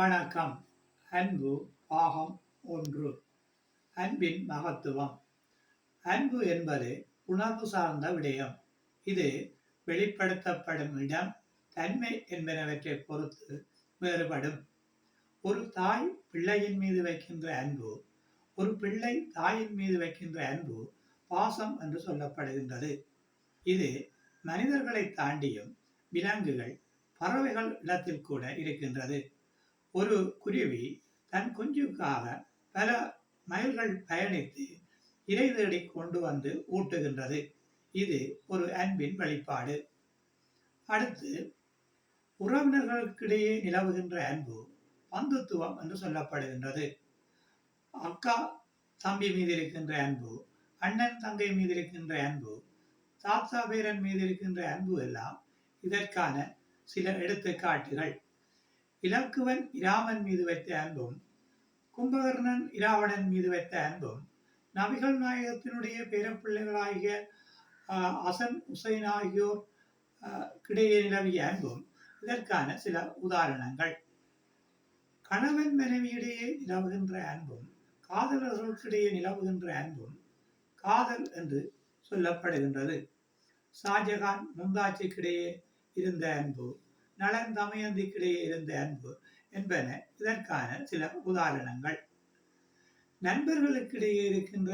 வணக்கம். அன்பு பாகம் ஒன்று. அன்பின் மகத்துவம். அன்பு என்பது உணர்வு சார்ந்த விடயம். இது வெளிப்படுத்தப்படும் இடம் தன்மை என்பனவற்றை பொறுத்து வேறுபடும். ஒரு தாய் பிள்ளையின் மீது வைக்கின்ற அன்பு ஒரு பிள்ளை தாயின் மீது வைக்கின்ற அன்பு பாசம் என்று சொல்லப்படுகின்றது. இது மனிதர்களை தாண்டியும் விலங்குகள் பறவைகள் இடத்தில் கூட இருக்கின்றது. ஒரு குருவி தன் குஞ்சுக்காக பல மைல்கள் பயணித்து இறை தேடி கொண்டு வந்து ஊட்டுகின்றது. இது ஒரு அன்பின் வெளிப்பாடு அடுத்து உறவினர்களுக்கிடையே நிலவுகின்ற அன்பு பந்துத்துவம் என்று சொல்லப்படுகின்றது. அக்கா தம்பி மீது இருக்கின்ற அன்பு அண்ணன் தங்கை மீது இருக்கின்ற அன்பு தாத்தா பேரன் மீது இருக்கின்ற அன்பு எல்லாம் இதற்கான சில எடுத்துக்காட்டுகள். இலக்குவன் இராமன் மீது வைத்த அன்பும் கும்பகர்ணன் இராவணன் மீது வைத்த அன்பும் நபிகள் நாயகத்தினுடைய பேரப்பிள்ளைகளாகிய அசன் உசைன் ஆகியோர் கிடையே நிலவிய அன்பும் இதற்கான சில உதாரணங்கள். கணவன் மனைவியிடையே நிலவுகின்ற அன்பும் காதலர்களுக்கிடையே நிலவுகின்ற அன்பும் காதல் என்று சொல்லப்படுகின்றது. ஷாஜகான் முந்தாட்சிக்கிடையே இருந்த அன்பு நலன் தமயந்திக்கிடையே இருந்த அன்பு என்பன இதற்கான சில உதாரணங்கள். நண்பர்களுக்கிடையே இருக்கின்ற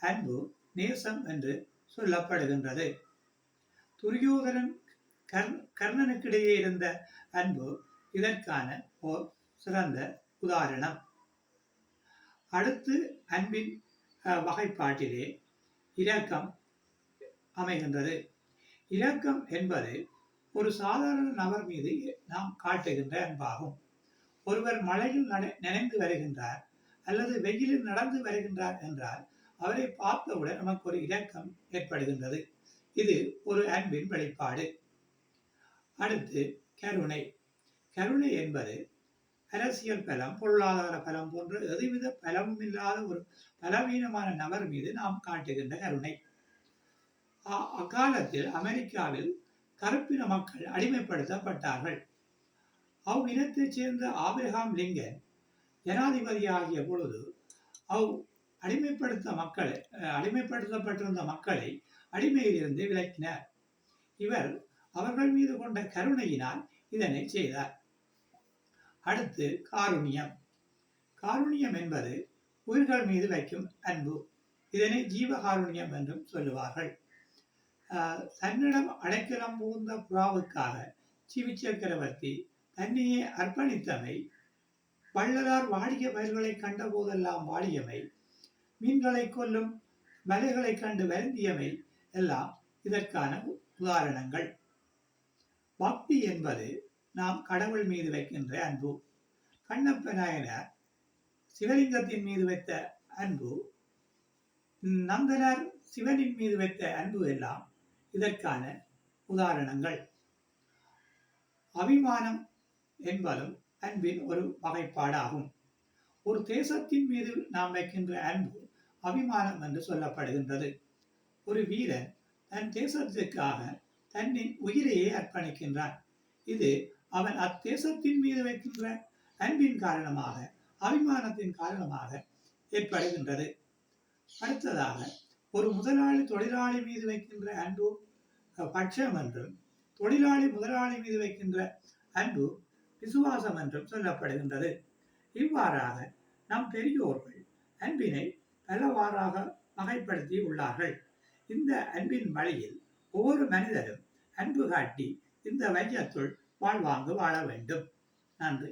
அன்பு நேசம் என்று சொல்லப்படுகின்றது. துரியோதனன் கர் கர்ணனுக்கிடையே இருந்த அன்பு இதற்கான ஓர் சிறந்த உதாரணம். அடுத்து அன்பின் வகைப்பாட்டிலே இரக்கம் அமைகின்றது. இரக்கம் என்பது ஒரு சாதாரண நபர் மீது நாம் காட்டுகின்ற அன்பாகும். ஒருவர் மழையில் நினைந்து வருகின்றார் அல்லது வெயிலில் நடந்து வருகின்றார் என்றால் அவரை பார்த்தவுடன் நமக்கு ஒரு இரக்கம் ஏற்படுகின்றது. இது ஒரு அன்பின் வெளிப்பாடு. அடுத்து கருணை. கருணை என்பது அரசியல் பலம் பொருளாதார பலம் போன்ற எதுவித பலமும் இல்லாத ஒரு பலவீனமான நபர் மீது நாம் காட்டுகின்ற கருணை. அக்காலத்தில் அமெரிக்காவில் கருப்பின மக்கள் அடிமைப்படுத்தப்பட்டார்கள். அவ் இனத்தைச் சேர்ந்த ஆபிரகாம் லிங்கன் ஜனாதிபதியாகிய பொழுது அவ் அடிமைப்படுத்த மக்களை அடிமைப்படுத்தப்பட்டிருந்த மக்களை அடிமையிலிருந்து விலக்கினார். இவர் அவர்கள் மீது கொண்ட கருணையினால் இதனை செய்தார். அடுத்து காருண்யம். காருண்யம் என்பது உயிர்கள் மீது வைக்கும் அன்பு. இதனை ஜீவகாருண்யம் என்றும் சொல்லுவார்கள். தன்னிடம் அடைக்கலம் புகுந்த புறாவுக்காக சிவி சக்கரவர்த்தி தன்னையே அர்ப்பணித்தமை பள்ளலார் வாடிய பயிர்களை கண்ட போதெல்லாம் வாடியமை மீன்களை கொல்லும் மலைகளை கண்டு வருந்தியமை எல்லாம் இதற்கான உதாரணங்கள். பக்தி என்பது நாம் கடவுள் மீது வைக்கின்ற அன்பு. கண்ணப்ப நாயனார் சிவலிங்கத்தின் மீது வைத்த அன்பு. நந்தனார் சிவனின் மீது வைத்த அன்பு எல்லாம் இதற்கான உதாரணங்கள். அபிமானம் என்பதும் அன்பின் ஒரு வகைப்பாடாகும். ஒரு தேசத்தின் மீது நாம் வைக்கின்ற அன்பு அபிமானம் என்று சொல்லப்படுகின்றது. ஒரு வீரன் தன் தேசத்திற்காக தன்னின் உயிரையே அர்ப்பணிக்கின்றான். இது அவன் அத்தேசத்தின் மீது வைக்கின்ற அன்பின் காரணமாக அபிமானத்தின் காரணமாக ஏற்படுகின்றது. அடுத்ததாக ஒரு முதலாளி தொழிலாளி மீது வைக்கின்ற அன்பு பட்சம் என்றும் தொழிலாளி முதலாளி மீது வைக்கின்ற அன்பு விசுவாசம் என்றும் சொல்லப்படுகின்றது. இவ்வாறாக நம் பெரியோர்கள் அன்பினை பலவாறாக வகைப்படுத்தி உள்ளார்கள். இந்த அன்பின் வழியில் ஒவ்வொரு மனிதரும் அன்பு காட்டி இந்த வையத்துள் வாழ்வாங்கு வாழ வேண்டும். நன்றி.